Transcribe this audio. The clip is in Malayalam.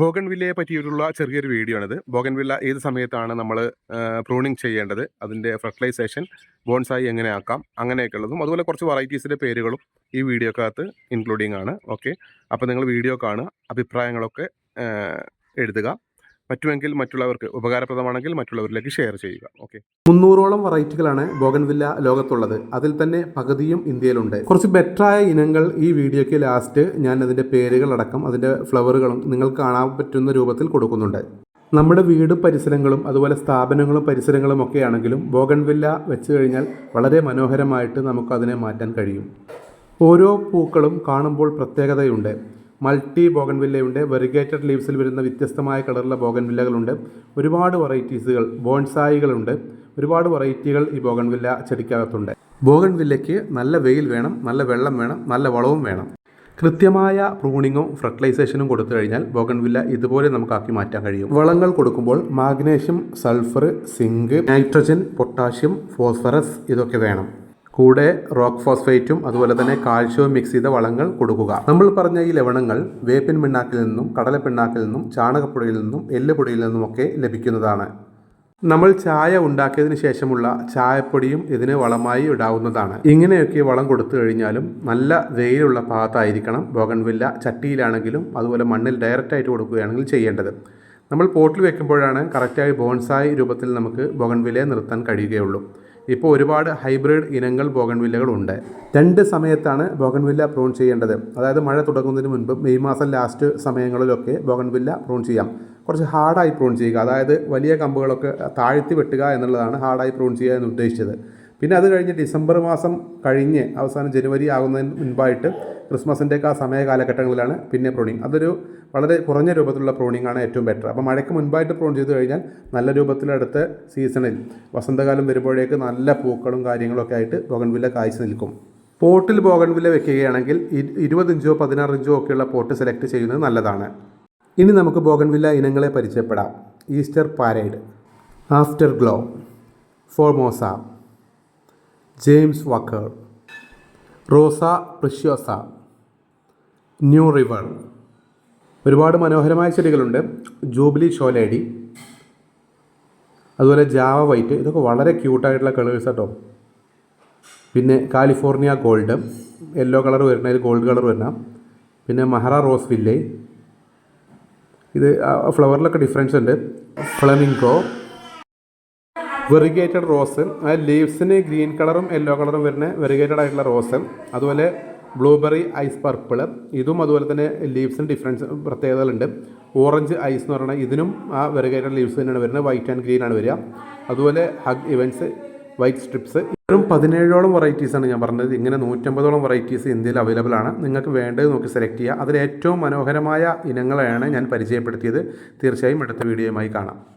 ബോഗൺവില്ലയെ പറ്റിയിട്ടുള്ള ചെറിയൊരു വീഡിയോ ആണിത് ബോഗൺവില്ല ഏത് സമയത്താണ് നമ്മൾ പ്രൂണിങ് ചെയ്യേണ്ടത്? അതിന്റെ ഫെർട്ടിലൈസേഷൻ ബോൺസായി എങ്ങനെ ആക്കാം? അങ്ങനെയൊക്കെ ഉള്ളതും അതുപോലെ കുറച്ച് വെറൈറ്റീസിന്റെ പേരുകളും ഈ വീഡിയോക്കകത്ത് ഇൻക്ലൂഡിങ് ആണ് ഓക്കെ. അപ്പോൾ നിങ്ങൾ വീഡിയോ കാണുക അഭിപ്രായങ്ങളൊക്കെ എഴുതുക. പറ്റുമെങ്കിൽ മറ്റുള്ളവർക്ക് ഉപകാരപ്രദമാണെങ്കിൽ മറ്റുള്ളവരിലേക്ക് ഷെയർ ചെയ്യുക. ഓക്കെ മുന്നൂറോളം വെറൈറ്റികളാണ് ബോഗൻവില്ല ലോകത്തുള്ളത്. അതിൽ തന്നെ പകുതിയും ഇന്ത്യയിലുണ്ട്. കുറച്ച് ബെറ്ററായ ഇനങ്ങൾ ഈ വീഡിയോയ്ക്ക് ലാസ്റ്റ് ഞാൻ അതിന്റെ പേരുകളടക്കം അതിന്റെ ഫ്ലവറുകളും നിങ്ങൾക്ക് കാണാൻ പറ്റുന്ന രൂപത്തിൽ കൊടുക്കുന്നുണ്ട്. നമ്മുടെ വീടും പരിസരങ്ങളും അതുപോലെ സ്ഥാപനങ്ങളും പരിസരങ്ങളും ഒക്കെ ആണെങ്കിലും ബോഗൺവില്ല വെച്ച് കഴിഞ്ഞാൽ വളരെ മനോഹരമായിട്ട് നമുക്കതിനെ മാറ്റാൻ കഴിയും. ഓരോ പൂക്കളും കാണുമ്പോൾ പ്രത്യേകതയുണ്ട്. മൾട്ടി ബോഗൺവില്ലയുണ്ട് വെറിഗേറ്റഡ് ലീവ്സിൽ വരുന്ന വ്യത്യസ്തമായ കളറിലുള്ള ബോഗൺവില്ലകളുണ്ട് ഒരുപാട് വെറൈറ്റീസുകൾ ബോൺസായികളുണ്ട്. ഒരുപാട് വെറൈറ്റികൾ ഈ ബോഗൺവില്ല ചെടിക്കകത്തുണ്ട്. ബോഗൺവില്ലയ്ക്ക് നല്ല വെയിൽ വേണം നല്ല വെള്ളം വേണം നല്ല വളവും വേണം. കൃത്യമായ പ്രൂണിങ്ങും ഫെർട്ടിലൈസേഷനും കൊടുത്തു കഴിഞ്ഞാൽ ബോഗൺവില്ല ഇതുപോലെ നമുക്കാക്കി മാറ്റാൻ കഴിയും. വളങ്ങൾ കൊടുക്കുമ്പോൾ magnesium sulphur zinc nitrogen potassium phosphorus ഇതൊക്കെ വേണം. കൂടെ റോക്ക് ഫോസ്ഫേറ്റും അതുപോലെ തന്നെ കാൽഷ്യവും മിക്സ് ചെയ്ത വളങ്ങൾ കൊടുക്കുക. നമ്മൾ പറഞ്ഞ ഈ ലവണങ്ങൾ വേപ്പിൻ പിണ്ണാക്കിൽ നിന്നും കടല പിണ്ണാക്കിൽ നിന്നും ചാണകപ്പൊടിയിൽ നിന്നും എല്ലുപൊടിയിൽ നിന്നുമൊക്കെ ലഭിക്കുന്നതാണ്. നമ്മൾ ചായ ഉണ്ടാക്കിയതിന് ശേഷമുള്ള ചായപ്പൊടിയും ഇതിന് വളമായി ഇടാവുന്നതാണ്. ഇങ്ങനെയൊക്കെ വളം കൊടുത്തു കഴിഞ്ഞാലും നല്ല വെയിലുള്ള ഭാഗത്തായിരിക്കണം ബോഗൺവില്ല ചട്ടിയിലാണെങ്കിലും അതുപോലെ മണ്ണിൽ ഡയറക്റ്റായിട്ട് കൊടുക്കുകയാണെങ്കിൽ ചെയ്യേണ്ടത്. നമ്മൾ പോട്ടിൽ വെക്കുമ്പോഴാണ് കറക്റ്റായി ബോൺസായി രൂപത്തിൽ നമുക്ക് ബോഗൺവില്ലയെ നിർത്താൻ കഴിയുകയുള്ളൂ. ഇപ്പോൾ ഒരുപാട് ഹൈബ്രിഡ് ഇനങ്ങൾ ബോഗൺവില്ലകളുണ്ട് രണ്ട് സമയത്താണ് ബോഗൺവില്ല പ്രൂൺ ചെയ്യേണ്ടത്. അതായത് മഴ തുടങ്ങുന്നതിന് മുൻപ് മെയ് മാസം ലാസ്റ്റ് സമയങ്ങളിലൊക്കെ ബോഗൺവില്ല പ്രൂൺ ചെയ്യാം. കുറച്ച് ഹാർഡായി പ്രൂൺ ചെയ്യുക. അതായത് വലിയ കമ്പുകളൊക്കെ താഴ്ത്തി വെട്ടുക എന്നുള്ളതാണ് ഹാർഡായി പ്രൂൺ ചെയ്യുക എന്ന് ഉദ്ദേശിച്ചത്. പിന്നെ അത് കഴിഞ്ഞ് ഡിസംബർ മാസം കഴിഞ്ഞ് അവസാനം ജനുവരി ആകുന്നതിന് മുൻപായിട്ട് ക്രിസ്മസിന്റെയൊക്കെ ആ സമയ കാലഘട്ടങ്ങളിലാണ് പിന്നെ പ്രോണിങ്. അതൊരു വളരെ കുറഞ്ഞ രൂപത്തിലുള്ള പ്രോണിങ് ആണ് ഏറ്റവും ബെറ്റർ അപ്പോൾ മഴയ്ക്ക് മുൻപായിട്ട് പ്രോൺ ചെയ്ത് കഴിഞ്ഞാൽ നല്ല രൂപത്തിൽ അടുത്ത സീസണിൽ വസന്തകാലം വരുമ്പോഴേക്ക് നല്ല പൂക്കളും കാര്യങ്ങളൊക്കെ ആയിട്ട് ബോഗൺവില്ല കാഴ്ച നിൽക്കും. പോട്ടിൽ ബോഗൺവില്ല വെക്കുകയാണെങ്കിൽ ഇരുപത് ഇഞ്ചോ പതിനാറ് ഇഞ്ചോ ഒക്കെയുള്ള പോട്ട് സെലക്ട് ചെയ്യുന്നത് നല്ലതാണ്. ഇനി നമുക്ക് ബോഗൺവില്ല ഇനങ്ങളെ പരിചയപ്പെടാം. Easter parade afterglow Formosa James Walker Rosa Preciosa New River ഒരുപാട് മനോഹരമായ ചെടികളുണ്ട്. ജൂബിലി ഷോലേഡി അതുപോലെ ജാവ വൈറ്റ് ഇതൊക്കെ വളരെ ക്യൂട്ടായിട്ടുള്ള കളേഴ്സ് കേട്ടോ പിന്നെ കാലിഫോർണിയ ഗോൾഡ് യെല്ലോ കളർ വരുന്നതിൽ ഗോൾഡ് കളർ വരണം പിന്നെ മഹറ റോസ് വില്ലേ. ഇത് ഫ്ലവറിലൊക്കെ ഡിഫറൻസ് ഉണ്ട്. ഫ്ലമിങ്കോ വെറിഗേറ്റഡ് റോസ് ആ ലീവ്സിന് ഗ്രീൻ കളറും യെല്ലോ കളറും വരുന്ന വെറിഗേറ്റഡ് ആയിട്ടുള്ള റോസ്. അതുപോലെ ബ്ലൂബെറി ഐസ് പർപ്പിൾ ഇതും അതുപോലെ തന്നെ ലീവ്സിന് ഡിഫറൻസ് പ്രത്യേകതകളുണ്ട്. ഓറഞ്ച് ഐസ് എന്ന് പറയുന്നത് ഇതിനും ആ വെറിഗേറ്റഡ് ലീവ്സ് തന്നെയാണ് വരുന്നത്. വൈറ്റ് ആൻഡ് ഗ്രീൻ ആണ് വരിക. അതുപോലെ ഹഗ് ഇവൻസ് വൈറ്റ് സ്ട്രിപ്സ്. ഇത്തരം പതിനേഴോളം വെറൈറ്റീസാണ് ഞാൻ പറഞ്ഞത്. ഇങ്ങനെ നൂറ്റമ്പതോളം വെറൈറ്റീസ് ഇന്ത്യയിൽ അവൈലബിൾ ആണ്. നിങ്ങൾക്ക് വേണ്ടത് നോക്കി സെലക്ട് ചെയ്യുക. അതിൽ ഏറ്റവും മനോഹരമായ ഇനങ്ങളെയാണ് ഞാൻ പരിചയപ്പെടുത്തിയത്. തീർച്ചയായും അടുത്ത വീഡിയോയുമായി കാണാം.